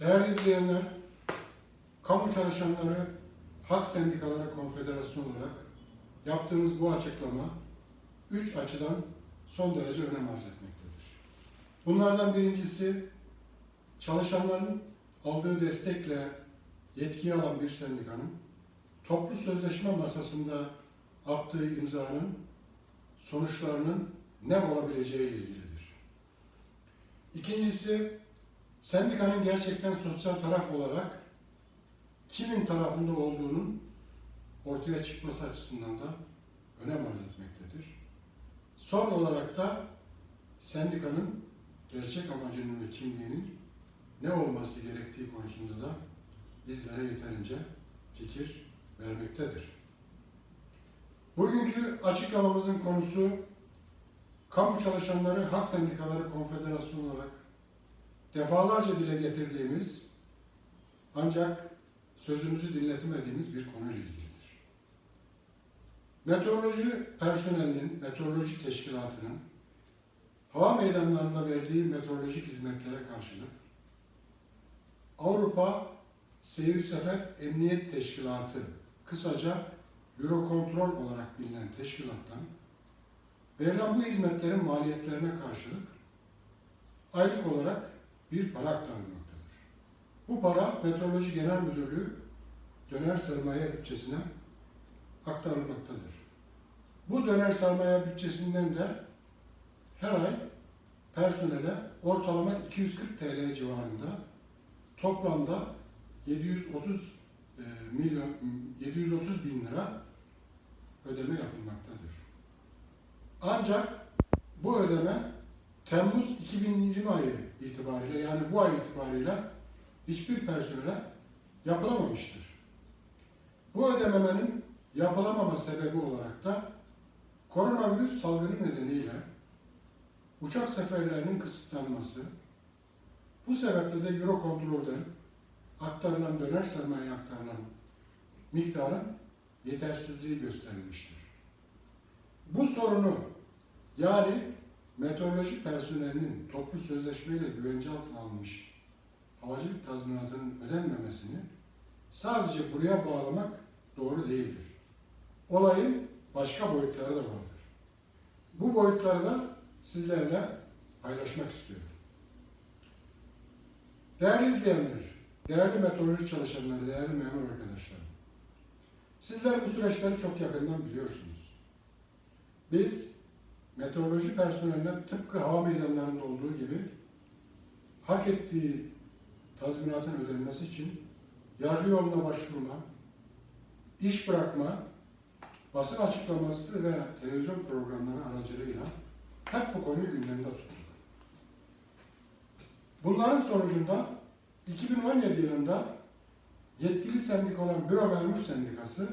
Değerli izleyenler, Kamu Çalışanları Hak Sendikaları Konfederasyonu olarak yaptığımız bu açıklama üç açıdan son derece önem arz etmektedir. Bunlardan birincisi, çalışanların aldığı destekle yetkiyi alan bir sendikanın toplu sözleşme masasında attığı imzanın sonuçlarının ne olabileceği ile ilgilidir. İkincisi, sendikanın gerçekten sosyal taraf olarak kimin tarafında olduğunun ortaya çıkması açısından da önem arz etmektedir. Son olarak da sendikanın gerçek amacının ve kimliğinin ne olması gerektiği konusunda da bizlere yeterince fikir vermektedir. Bugünkü açıklamamızın konusu Kamu Çalışanları Hak Sendikaları Konfederasyonu olarak defalarca dile getirdiğimiz ancak sözümüzü dinletemediğimiz bir konuyla ilgilidir. Meteoroloji personelinin, meteoroloji teşkilatının hava meydanlarında verdiği meteorolojik hizmetlere karşılık Avrupa Seyir Sefer Emniyet Teşkilatı, kısaca Eurocontrol olarak bilinen teşkilattan verilen bu hizmetlerin maliyetlerine karşılık aylık olarak bir para aktarılmaktadır. Bu para Meteoroloji Genel Müdürlüğü döner sermaye bütçesine aktarılmaktadır. Bu döner sermaye bütçesinden de her ay personele ortalama 240 TL civarında toplamda 730 e, milyon 730 bin lira ödeme yapılmaktadır. Ancak bu ödeme Temmuz 2020 ayı itibariyle yani bu ay itibariyle hiçbir personele yapılamamıştır. Bu ödememenin yapılamama sebebi olarak da koronavirüs salgını nedeniyle uçak seferlerinin kısıtlanması, bu sebeple de Eurocontrol'den aktarılan döner sermaye aktarılan miktarın yetersizliği gösterilmiştir. Bu sorunu yani meteoroloji personelinin toplu sözleşmeyle güvence altına alınmış havacılık tazminatının ödenmemesini sadece buraya bağlamak doğru değildir. Olayın başka boyutları da vardır. Bu boyutları da sizlerle paylaşmak istiyorum. Değerli izleyenler, değerli meteoroloji çalışanları, değerli memur arkadaşlarım. Sizler bu süreçleri çok yakından biliyorsunuz. Biz meteoroloji personeline tıpkı hava meydanlarında olduğu gibi hak ettiği tazminatın ödenmesi için yargı yoluna başvurma, iş bırakma, basın açıklaması ve televizyon programları aracılığıyla hep bu konuyu gündemde tuttuk. Bunların sonucunda 2017 yılında yetkili sendik olan Büro Memur Sendikası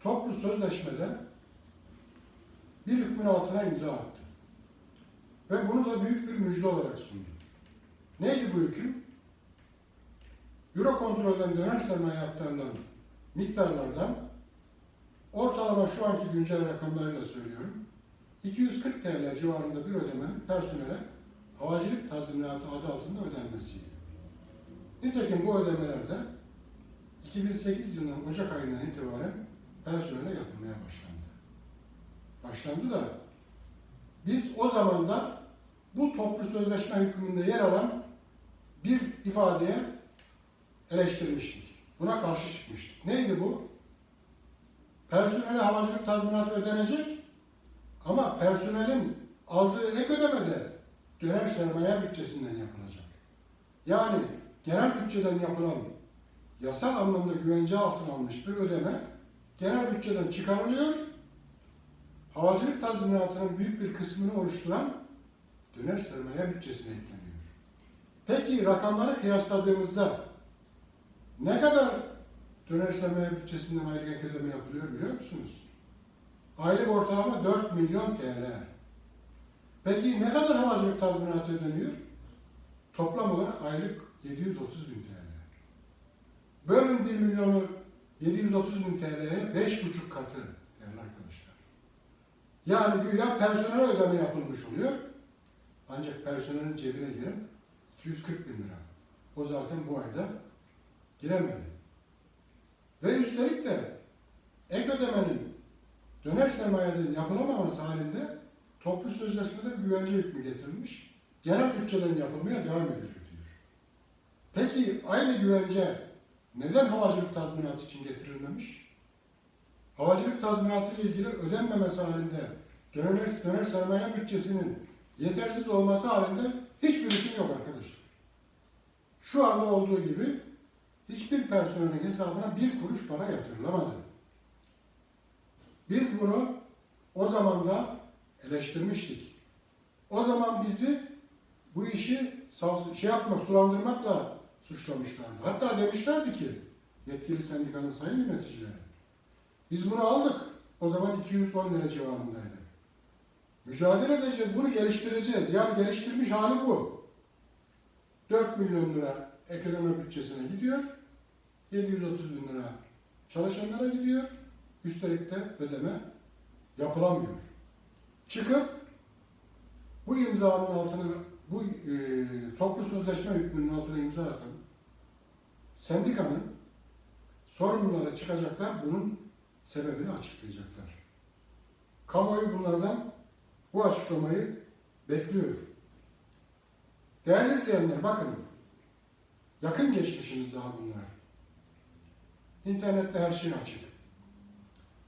toplu sözleşmede bir hükmün altına imza attı. Ve bunu da büyük bir müjde olarak sundu. Neydi bu hüküm? Eurokontrolden döner sermaye aktarılan miktarlardan ortalama şu anki güncel rakamlarıyla söylüyorum. 240 TL civarında bir ödemenin personele havacılık tazminatı adı altında ödenmesiydi. Nitekim bu ödemelerde 2008 yılının Ocak ayından itibaren personele yapılmaya başlandı. Başlandı da biz o zaman da bu toplu sözleşme hükmünde yer alan bir ifadeye eleştirmiştik. Buna karşı çıkmıştık. Neydi bu? Personele havacılık tazminatı ödenecek ama personelin aldığı ek ödeme de döner sermaye bütçesinden yapılacak. Yani genel bütçeden yapılan yasal anlamda güvence altına alınmış bir ödeme genel bütçeden çıkarılıyor. Havacılık tazminatının büyük bir kısmını oluşturan döner sermaye bütçesine ekleniyor. Peki rakamları kıyasladığımızda ne kadar döner sermaye bütçesinden ek ödeme yapılıyor biliyor musunuz? Aylık ortalama 4 milyon TL. Peki ne kadar havacılık tazminatı ödeniyor? Toplam olarak aylık 730 bin TL. Bölün 1 milyonu 730 bin TL'ye 5,5 katı. Yani güya personel ödeme yapılmış oluyor. Ancak personelin cebine giren 240 bin lira. O zaten bu ayda giremedi. Ve üstelik de ek ödemenin döner sermayeden yapılamaması halinde toplu sözleşmede bir güvence hükmü getirilmiş. Genel bütçeden yapılmaya devam edilir diyor. Peki aynı güvence neden havacılık tazminatı için getirilmemiş? Havacılık tazminatı ile ilgili ödenmemesi halinde döner, döner sermaye bütçesinin yetersiz olması halinde hiçbir hüküm yok arkadaşlar. Şu anda olduğu gibi hiçbir personelin hesabına bir kuruş para yatırılamadı. Biz bunu o zaman da eleştirmiştik. O zaman bizi bu işi şey yapmak, sulandırmakla suçlamışlardı. Hatta demişlerdi ki yetkili sendikanın sayın yöneticileri. Biz bunu aldık. O zaman 210 lira civarındaydı. Mücadele edeceğiz, bunu geliştireceğiz. Yani geliştirmiş hali bu. 4 milyon lira ek ödeme bütçesine gidiyor. 730 bin lira çalışanlara gidiyor. Üstelik de ödeme yapılamıyor. Çıkıp bu imzanın altına, bu e, toplu sözleşme hükmünün altına imza atan sendikanın sorumluları çıkacaklar, bunun sebebini açıklayacaklar. Kamuoyu bunlardan bu açıklamayı bekliyor. Değerli izleyenler bakın, yakın geçmişimiz daha bunlar. İnternette her şey açık.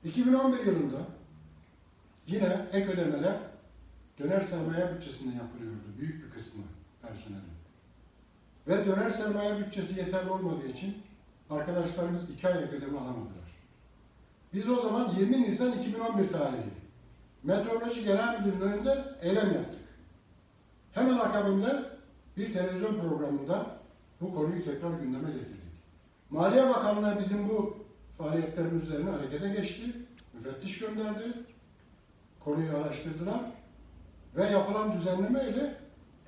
2011 yılında yine ek ödemeler döner sermaye bütçesinden yapılıyordu. Büyük bir kısmı personelin. Ve döner sermaye bütçesi yeterli olmadığı için arkadaşlarımız iki ay ek ödeme alamadılar. Biz o zaman 20 Nisan 2011 tarihi Meteoroloji Genel Müdürlüğü'nün önünde eylem yaptık. Hemen akabinde bir televizyon programında bu konuyu tekrar gündeme getirdik. Maliye Bakanlığı bizim bu faaliyetlerimiz üzerine harekete geçti. Müfettiş gönderdi. Konuyu araştırdılar. Ve yapılan düzenleme ile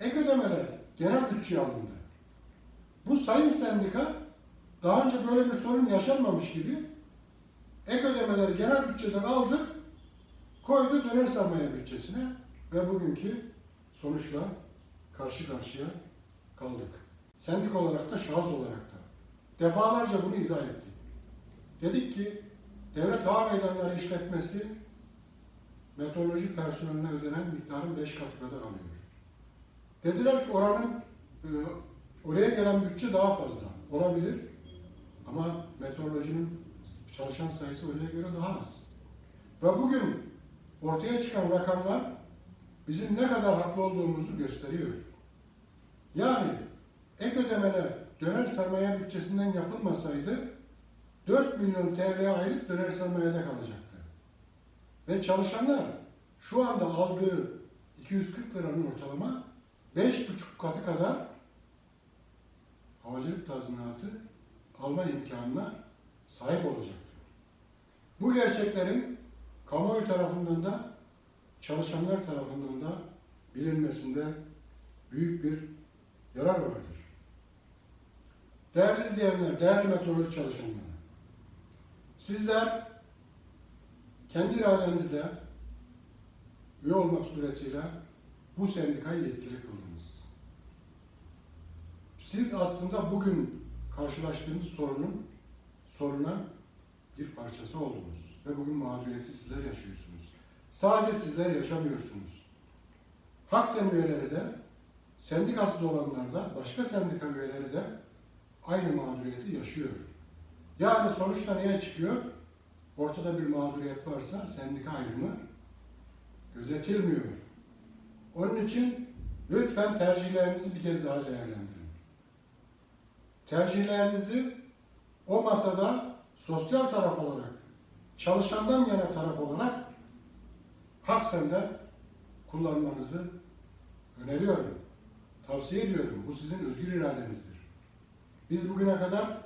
ek ödemeler genel bütçeye alındı. Bu sayın sendika daha önce böyle bir sorun yaşanmamış gibi ek ödemeleri genel bütçeden aldı, koydu döner sermaye bütçesine ve bugünkü sonuçla karşı karşıya kaldık. Sendik olarak da şahıs olarak da. Defalarca bunu izah ettik. Dedik ki devlet hava meydanları işletmesi meteoroloji personeline ödenen miktarın 5 katı kadar alıyor. Dediler ki oranın e, oraya gelen bütçe daha fazla olabilir ama meteorolojinin çalışan sayısı oraya göre daha az. Ve bugün ortaya çıkan rakamlar bizim ne kadar haklı olduğumuzu gösteriyor. Yani ek ödemeler döner sermaye bütçesinden yapılmasaydı 4 milyon TL aylık döner sermayede kalacaktı. Ve çalışanlar şu anda aldığı 240 liranın ortalama 5,5 katı kadar havacılık tazminatı alma imkanına sahip olacaktır. Bu gerçeklerin kamuoyu tarafından da çalışanlar tarafından da bilinmesinde büyük bir yarar vardır. Değerli izleyenler, değerli meteoroloji çalışanları, sizler kendi iradenizle üye olmak suretiyle bu sendikayı yetkili kıldınız. Siz aslında bugün karşılaştığımız sorunun soruna bir parçası oldunuz ve bugün mağduriyeti sizler yaşıyorsunuz. Sadece sizler yaşamıyorsunuz. Haksen üyeleri de, sendikasız olanlar da, başka sendika üyeleri de aynı mağduriyeti yaşıyor. Yani sonuçta neye çıkıyor? Ortada bir mağduriyet varsa sendika ayrımı gözetilmiyor. Onun için lütfen tercihlerinizi bir kez daha değerlendirin. Tercihlerinizi o masada sosyal taraf olarak, çalışandan yana taraf olarak Haksen'de kullanmanızı öneriyorum. Tavsiye ediyorum. Bu sizin özgür iradenizdir. Biz bugüne kadar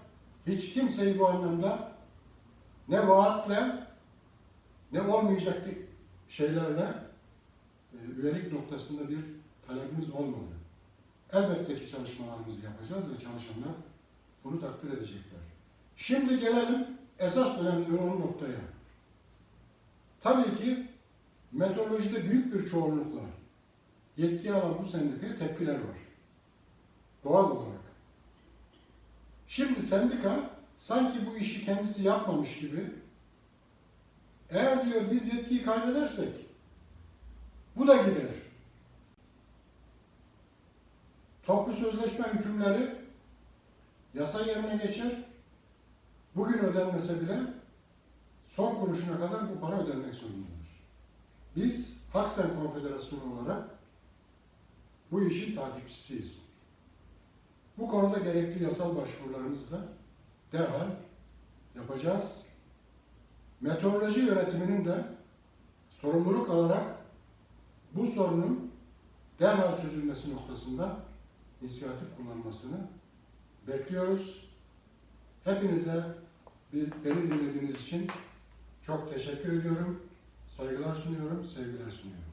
hiç kimseyi bu anlamda ne vaatle ne olmayacak şeylerle e, üyelik noktasında bir talebimiz olmadı. Elbette ki çalışmalarımızı yapacağız ve çalışanlar bunu takdir edecekler. Şimdi gelelim esas önemli olan noktaya. Tabii ki meteorolojide büyük bir çoğunlukla yetki alan bu sendikaya tepkiler var. Doğal olarak. sendika sanki bu işi kendisi yapmamış gibi eğer diyor biz yetkiyi kaybedersek bu da gider. Toplu sözleşme hükümleri yasa yerine geçer. Bugün ödenmese bile son kuruşuna kadar bu para ödenmek zorundadır. Biz Haksen Konfederasyonu olarak bu işin takipçisiyiz. Bu konuda gerekli yasal başvurularımızı da derhal yapacağız. Meteoroloji yönetiminin de sorumluluk alarak bu sorunun derhal çözülmesi noktasında inisiyatif kullanmasını bekliyoruz. Hepinize biz, beni dinlediğiniz için çok teşekkür ediyorum. Saygılar sunuyorum, sevgiler sunuyorum.